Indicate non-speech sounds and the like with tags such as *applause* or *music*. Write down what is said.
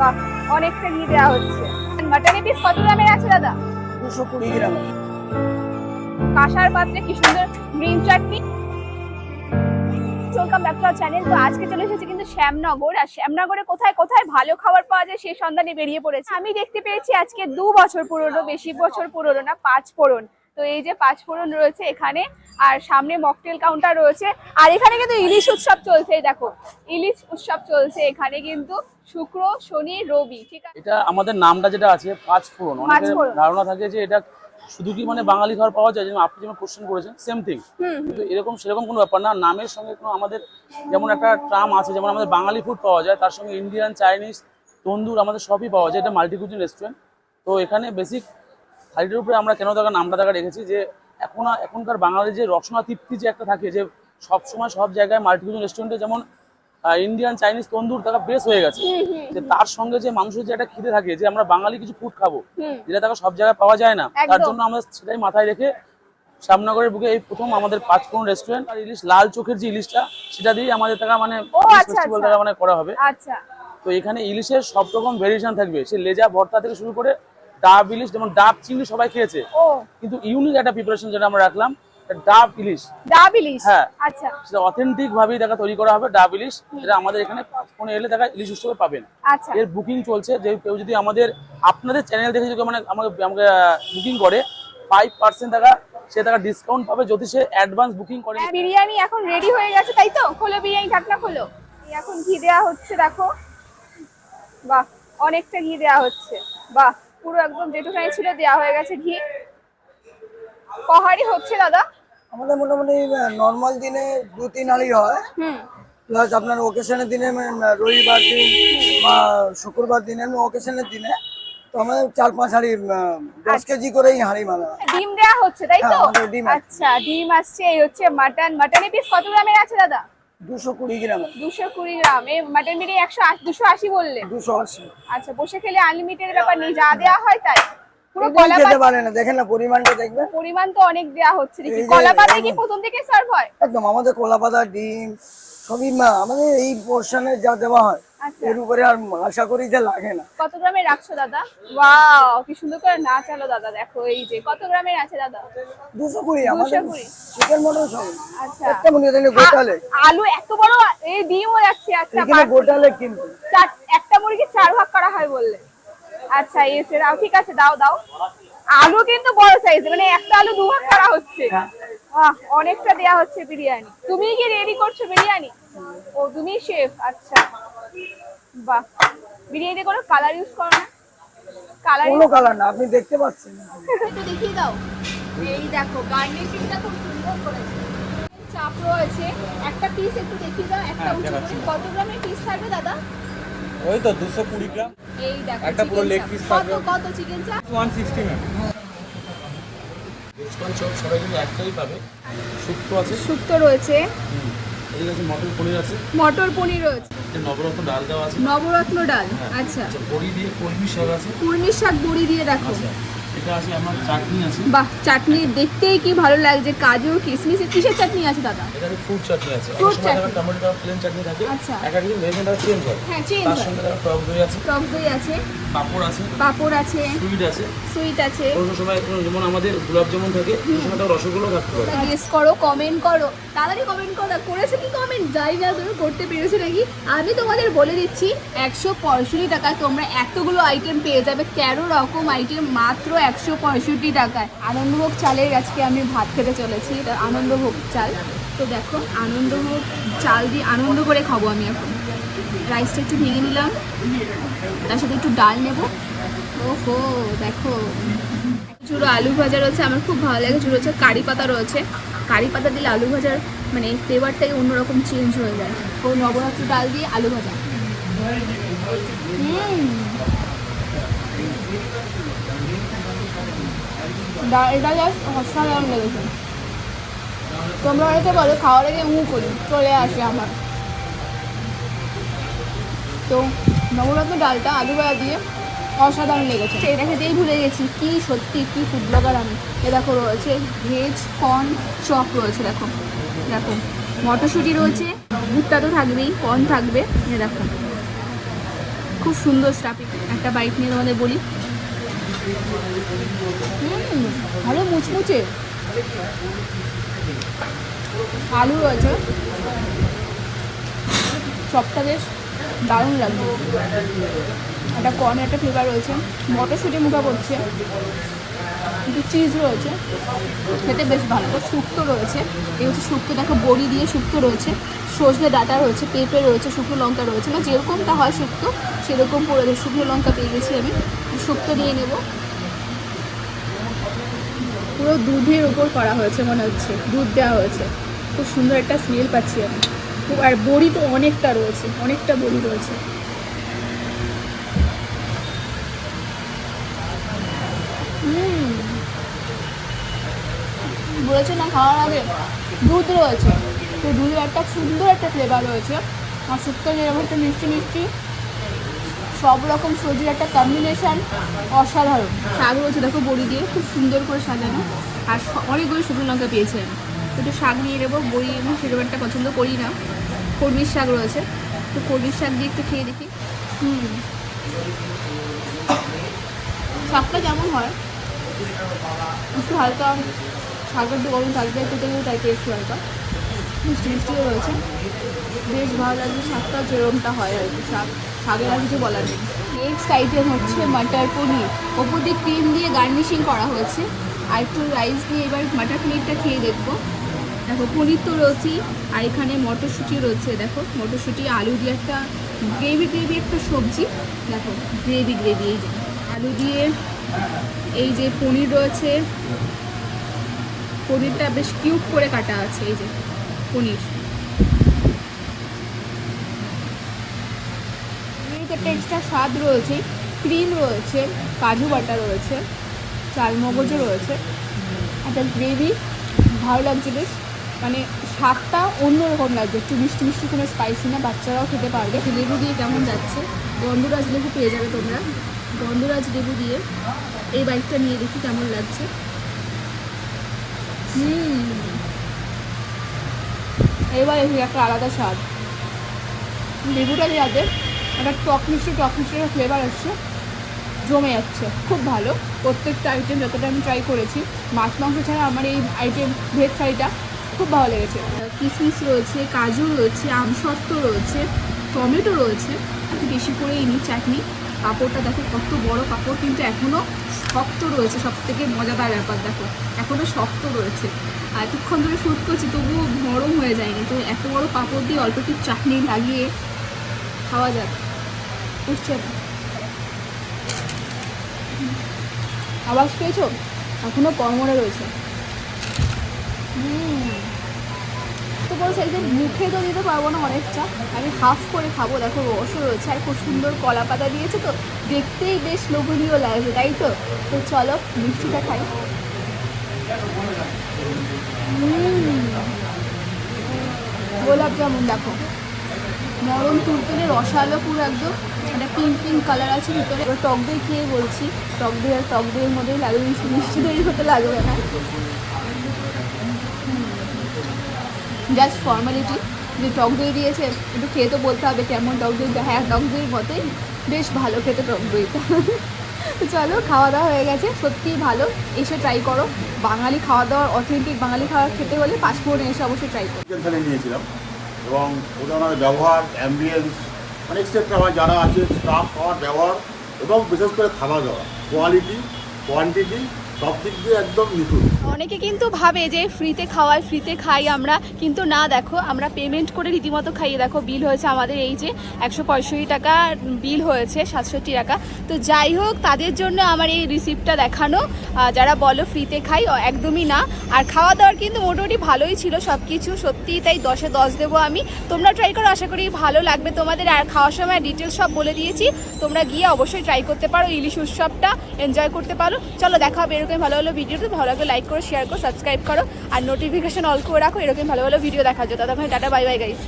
বাহ অনেকটা ঘি দেওয়া হচ্ছে। মাটন পিস কত গ্রামের আছে দাদা? দুশো কুড়ি গ্রাম। কাঁসার পাত্রে কি সুন্দর green chutney welcome back to channel তো আজকে চলে এসেছি কিন্তু শ্যামনগর আর শ্যামনগরে কোথায় কোথায় ভালো খাবার পাওয়া যায় সেই সন্ধানে বেরিয়ে পড়েছে। আমি দেখতে পেয়েছি আজকে দু বছর পুরনো বেশি বছর পুরনো না পাঁচ ফোড়ন। তো এই যে পাঁচ ফোড়ন রয়েছে এখানে আর সামনে মকটেল কাউন্টার রয়েছে আর এখানে কিন্তু ইলিশ উৎসব চলছে দেখো ইলিশ উৎসব চলছে এখানে কিন্তু শুক্র শনি রবি ঠিক আছে? এটা আমাদের নামটা যেটা আছে পাঁচ ফোড়ন অনেকের পাঁচফোড়ন। ধারণা থাকে যে এটা শুধু কি মানে বাঙালি ঘর পাওয়া যায় যেমন আপনি যেমন কোশ্চেন করেছেন সেম থিং কিন্তু এরকম সেরকম কোনো ব্যাপার না নামের সঙ্গে কোনো আমাদের যেমন একটা ট্রাম আছে যেমন আমাদের বাঙালি ফুড পাওয়া যায় তার সঙ্গে ইন্ডিয়ান চাইনিজ তন্দুর আমাদের সবই পাওয়া যায় এটা মাল্টিকুজিন রেস্টুরেন্ট তো এখানে বেসিক থালিটার উপরে আমরা কেন দেখা নামটা দেখা রেখেছি যে এখন এখনকার বাঙালি যে রসনা তৃপ্তি যে একটা থাকে যে সব সময় সব জায়গায় মাল্টিকুজিন রেস্টুরেন্টে যেমন ইন্ডিয়ান চাইনিজ তন্দুর তারা বেস হয়ে গেছে। যে তার সঙ্গে যে মানুষের যে একটা খিদে থাকে যে আমরা বাঙালি কিছু ফুড খাব যেটা তাকে সব জায়গায় পাওয়া যায় না। তার জন্য আমরা সেটাই মাথায় রেখে শ্যামনগরের বুকে এই প্রথম আমাদের পাঁচফোড়ন রেস্টুরেন্ট আর ইলিশ লাল চোখের যে ইলিশটা সেটা দিয়ে আমাদের টাকা মানে ও, আচ্ছা, ফেস্টিভ্যাল আচ্ছা। টাকা মানে করা হবে। আচ্ছা। তো এখানে ইলিশের সব রকম ভেরিয়েশন থাকবে। সে লেজা ভর্তা থেকে শুরু করে ডাব ইলিশ যেমন ডাব চিংড়ি সবাই খেয়েছে। কিন্তু ইউনিক একটা প্রিপারেশন যেটা আমরা রাখলাম ডাব ইলিশ। ডাব ইলিশ? হ্যাঁ। আচ্ছা। সেটা অথেন্টিক ভাবেই দেখা তৈরি করা হবে ডাব ইলিশ। যেটা আমাদের এখানে ফোনে এলে দেখা ইলিশ উৎসবে পাবেন। আচ্ছা। এর বুকিং চলছে যে কেউ যদি আমাদের আপনাদের চ্যানেল দেখে যদি মানে আমাকে আমাকে বুকিং করে ফাইভ পার্সেন্ট টাকা সে টাকা ডিসকাউন্ট পাবে যদি সে অ্যাডভান্স বুকিং করে। হ্যাঁ, বিরিয়ানি এখন রেডি হয়ে গেছে তাই তো? খোলো বিরিয়ানি ঢাকনা খোলো। এখন ঘি দেওয়া হচ্ছে দেখো। বাহ অনেকটা ঘি দেওয়া হচ্ছে। বাহ। পুরো একদম যেটুখানি ছিল দেওয়া হয়ে গেছে ঘি। কহারি হচ্ছে দাদা? আমাদের মোটামুটি নর্মাল দিনে দু তিন হাঁড়ি হয়। প্লাস আপনার ওকেশনের দিনে রবিবার দিন বা শুক্রবার দিনে ওকেশনের দিনে তো আমাদের চার পাঁচ হাঁড়ি দশ কেজি করেই হাঁড়ি মালা। ডিম দেওয়া হচ্ছে তাই তো? হ্যাঁ। আচ্ছা ডিম আসছে এই হচ্ছে মাটন মাটনের পিস কত গ্রামের আছে দাদা? দুশো কুড়ি গ্রামের দুশো কুড়ি গ্রাম। এ মাটন বিরিয়ানি বললে? দুশো আশি। আচ্ছা বসে খেলে আনলিমিটেড ব্যাপার নেই যা দেওয়া হয় তাই। পুরো এগুলো কলা খেতে পারে না দেখেন না পরিমাণটা দেখবেন পরিমাণ তো অনেক দেওয়া হচ্ছে কলা কি প্রথম থেকে সার্ভ হয়? একদম আমাদের কলা পাতা ডিম সবই মা- আমাদের এই পোর্শনে যা দেওয়া হয় এর উপরে আর আশা করি যে লাগে না। কত গ্রামের রাখছো দাদা? ওয়াও কি সুন্দর করে না চালো দাদা দেখো এই যে। কত গ্রামের আছে দাদা? দুশো কুড়ি আমাদের কুড়ি। চিকেন মটন সব। আচ্ছা। একটা মনে হয় গোটালে। আলু এত বড় এই ডিমও যাচ্ছে আচ্ছা এখানে গোটালে কিন্তু। চার- একটা মুরগি চার ভাগ করা হয় বললে। আচ্ছা এসে দাও ঠিক আছে দাও দাও। আলু কিন্তু বড় সাইজ মানে একটা আলু দু ভাগ করা হচ্ছে। বাহ অনেকটা দেয়া হচ্ছে বিরিয়ানি। তুমি কি রেডি করছ বিরিয়ানি? ও তুমি শেফ আচ্ছা। বাহ। বিরিয়ানিতে কোনো কালার ইউজ করো না। কালার কোনো কালার না আপনি দেখতে পাচ্ছেন। একটু *laughs* দেখিয়ে দাও। এই দেখো গার্নিশিংটা খুব সুন্দর করেছে। চাপ রয়েছে। একটা পিস একটু দেখিয়ে দাও একটা হ্যাঁ, উঁচু কত গ্রামের পিস থাকবে দাদা? ওই তো দুশো কুড়ি গ্রাম। এই দেখো একটা পুরো চাপ। কত কত চিকেন চাপ ওয়ান সিক্সটি ম্যাম ডিসকাউন্ট সব সবাই কিন্তু একটাই পাবে। শুক্তো আছে। শুক্তো রয়েছে। এদিকে আছে মটর পনির আছে? মটর পনির রয়েছে। নবরত্ন ডাল দেওয়া আছে। নবরত্ন ডাল হ্যাঁ। আচ্ছা। আচ্ছা বড়ি দিয়ে কলমি শাক আছে? কুর্মির শাক বড়ি দিয়ে দেখো। আচ্ছা। এটা আছে আমার চাটনি আছে। বাহ চাটনি দেখতেই কি ভালো লাগছে। কাজু কিশমিশ কিসের চাটনি আছে দাদা? এটা ফ্রুট চাটনি আছে। Fruit chutney. Tomato plain chutney থাকে আচ্ছা। এক চেঞ্জ হয়। হ্যাঁ চেঞ্জ তার সঙ্গে টক দই আছে টক দই আছে। পাঁপড় আছে পাঁপড় আছে। সুইট আছে। সুইট আছে। কোনো সময় যেমন আমাদের গোলাপ জামুন থাকে কোনো সময় রসগোল্লা থাকতে পারে। গেস করো কমেন্ট করো। তাড়াতাড়ি কমেন্ট করো করেছে কি কমেন্ট যাই না তুমি করতে পেরেছ নাকি? আমি তোমাদের বলে দিচ্ছি একশো পঁয়ষট্টি টাকায় তোমরা এতগুলো আইটেম পেয়ে যাবে। তেরো রকম আইটেম মাত্র একশো পঁয়ষট্টি টাকায়। আনন্দভোগ চালের আজকে আমি ভাত খেতে চলেছি। এটা আনন্দভোগ চাল। তো দেখো, আনন্দভোগ চাল দিয়ে আনন্দ করে খাব আমি এখন। রাইসটা একটু ভেঙে নিলাম। তার সাথে একটু ডাল নেব। ওহো, দেখো। চুড়ো আলু ভাজা রয়েছে। আমার খুব ভালো লাগে চুড়ো হচ্ছে কারি পাতা রয়েছে। কারি পাতা দিলে আলু ভাজার মানে ফ্লেভারটাই অন্যরকম চেঞ্জ হয়ে যায়। ও নবরাত্র ডাল দিয়ে আলু ভাজা। হুম। ডালটা জাস্ট অসাধারণ লেগেছে তোমরা হয়তো বলো, খাওয়ার আগে মু করি চলে আসে আমার। তো নবরত্ন ডালটা আলু ভাজা দিয়ে অসাধারণ লেগেছে। এটা খেতেই ভুলে গেছি, কি সত্যি, কি ফুড ব্লগার আমি। এ দেখো রয়েছে ভেজ কর্ন চপ রয়েছে, দেখো। দেখো, মটরশুঁটি রয়েছে, ভুট্টা তো থাকবেই কর্ন থাকবে, এ দেখো। খুব সুন্দর স্টাফিং একটা বাইক নিয়ে তোমাদের বলি। ভালো মুচমুচে। আলু রয়েছে সবটা বেশ দারুণ লাগবে একটা কর্নের একটা ফ্লেভার রয়েছে। মটরশুঁটি মুখা পড়ছে। একটু চিজ রয়েছে। খেতে বেশ ভালো। শুক্তো রয়েছে। এই হচ্ছে শুক্তো। দেখো, বড়ি দিয়ে শুক্তো রয়েছে। সজনে ডাটা রয়েছে, পেঁপে রয়েছে, শুকনো লঙ্কা রয়েছে। না যেরকমটা হয় শুক্তো, সেরকম পড়ে শুকনো লঙ্কা পেয়ে গেছি আমি। শুক্তো দিয়ে নেব। পুরো দুধের উপর করা হয়েছে মনে হচ্ছে, দুধ দেওয়া হয়েছে। খুব সুন্দর একটা স্মেল পাচ্ছি আমি। খুব আর বড়ি তো অনেকটা রয়েছে, অনেকটা বড়ি রয়েছে। বলেছে না খাওয়ার আগে? দুধ রয়েছে। তো দুধের একটা সুন্দর একটা ফ্লেভার রয়েছে। আর শুক্তো যেরকম একটা মিষ্টি মিষ্টি। সব রকম সবজির একটা কম্বিনেশন অসাধারণ। শাক রয়েছে, দেখো বড়ি দিয়ে, খুব সুন্দর করে সাজানো। আর অনেকগুলো শুকনো লঙ্কা পেয়েছি আমি। একটু শাক নিয়ে নেব, বড়ি আমি সেরকম একটা পছন্দ করি না। কর্মির শাক রয়েছে। তো কর্মির শাক দিয়ে একটু খেয়ে দেখি। হুম। শাকটা কেমন হয়? একটু হালকা, শাকটা একটু গরম থাকবে গেলেও তাই একটু হালকা মিষ্টি মিষ্টিও রয়েছে। বেশ ভালো লাগছে শাকটা যেরকমটা হয় আর কি। শাক শাকের আর কিছু বলার নেই। নেক্সট আইটেম হচ্ছে মাটার পনির। ওপর দিয়ে ক্রিম দিয়ে গার্নিশিং করা হয়েছে। আর একটু রাইস দিয়ে এবার মাটার পনিরটা খেয়ে দেখব। দেখো, পনির তো রয়েছেই। আর এখানে মটরশুঁটি রয়েছে, দেখো। মটরশুঁটি, আলু দিয়ে একটা গ্রেভি গ্রেভি একটা সবজি। দেখো গ্রেভি গ্রেভি এই যে। আলু দিয়ে এই যে পনির রয়েছে। পনিরটা বেশ কিউব করে কাটা আছে, এই যে। পনিরের একটা এক্সট্রা স্বাদ রয়েছে ক্রিম রয়েছে কাজু বাটা রয়েছে চালমগজও রয়েছে। একটা গ্রেভি ভালো লাগছে বেশ। মানে স্বাদটা অন্যরকম লাগছে একটু মিষ্টি মিষ্টি কোনো স্পাইসি না বাচ্চারাও খেতে পারবে। লেবু দিয়ে কেমন যাচ্ছে? গন্ধরাজ লেবু পেয়ে যাবে তোমরা। গন্ধরাজ লেবু দিয়ে এই বাইকটা নিয়ে দেখি কেমন লাগছে। হুম। এবার এসে একটা আলাদা স্বাদ। লেবুটা দেওয়াতে একটা টক মিষ্টি টক মিষ্টি একটা ফ্লেভার আসছে, জমে যাচ্ছে। খুব ভালো। প্রত্যেকটা আইটেম যতটা আমি ট্রাই করেছি, মাছ, মাংস ছাড়া আমার এই আইটেম ভেজ থালিটা খুব ভালো লেগেছে। কিশমিশ রয়েছে, কাজু রয়েছে, আমসত্ত্ব রয়েছে, টমেটো রয়েছে বেশি করেই নিই চাটনি। পাঁপড়টা দেখো, কত বড় কাপড়, কিন্তু এখনও শক্ত রয়েছে। সব থেকে মজাদার ব্যাপার দেখো এখনও শক্ত রয়েছে। আর এতক্ষণ ধরে শ্যুট করছি, তবুও নরম হয়ে যায়নি। তো এত বড় কাপড় দিয়ে অল্প একটু চাটনি লাগিয়ে খাওয়া যাক। উঠছে আওয়াজ পেয়েছ? এখনও কর্মরে রয়েছে। হুম। তো বড় সাইজের মুখে তো দিতে পারব না অনেকটা, আমি হাফ করে খাব। দেখো, রসও রয়েছে, আর খুব সুন্দর কলা পাতা দিয়েছে তো, দেখতেই বেশ লোভনীয় লাগছে, তাই তো? তো চলো, মিষ্টিটা খাই। গোলাপ জামুন, দেখো। নরম তুলতুলে রসালো পুরো একদম, একটা পিঙ্ক পিঙ্ক কালার আছে ভিতরে। টক দই খেয়ে বলছি, টক দই আর টক দইয়ের মধ্যেই লাগবে, মিষ্টি মিষ্টি দই হতে লাগবে না। জাস্ট ফর্মালিটি যে টক দই দিয়েছে, একটু খেয়ে তো বলতে হবে কেমন টক দই। হ্যাঁ টক দইয়ের মতোই। বেশ ভালো খেতে টক দইটা। চলো, খাওয়া দাওয়া হয়ে গেছে। সত্যিই ভালো। এসে ট্রাই করো। বাঙালি খাওয়া দাওয়ার অথেন্টিক বাঙালি খাওয়া খেতে হলে পাঁচফোড়ন এসে অবশ্যই ট্রাই করো। থালি নিয়েছিলাম। এবং ওটা ওনার ব্যবহার অ্যাম্বিয়েন্স মানে এক্সেট্রা আমার যারা আছে স্টাফ আমার ব্যবহার, এবং বিশেষ করে খাওয়া দাওয়া। কোয়ালিটি কোয়ান্টিটি অনেকে কিন্তু ভাবে যে ফ্রিতে খাওয়াই ফ্রিতে খাই আমরা, কিন্তু না দেখো, আমরা পেমেন্ট করে রীতিমতো খাইয়ে দেখো বিল হয়েছে আমাদের এই যে একশো পঁয়ষট্টি টাকা বিল হয়েছে সাতষট্টি টাকা। তো যাই হোক, তাদের জন্য আমার এই রিসিপ্টটা দেখানো। যারা বলো ফ্রিতে খাই একদমই না। আর খাওয়া দাওয়ার কিন্তু মোটামুটি ভালোই ছিল সব কিছু সত্যিই তাই দশে দশ দেবো আমি। তোমরা ট্রাই করো, আশা করি ভালো লাগবে তোমাদের। আর খাওয়ার সময় ডিটেলস সব বলে দিয়েছি। তোমরা গিয়ে অবশ্যই ট্রাই করতে পারো, ইলিশ উৎসবটা এনজয় করতে পারো। চলো, দেখা হবে ভালো ভালো ভিডিওটা ভালো লাগলে লাইক করো শেয়ার করো সাবস্ক্রাইব করো, আর নোটিফিকেশন অল করে রাখো এরকম ভালো ভালো ভিডিও দেখার জন্য। ততক্ষণ টাটা বাই বাই গাইস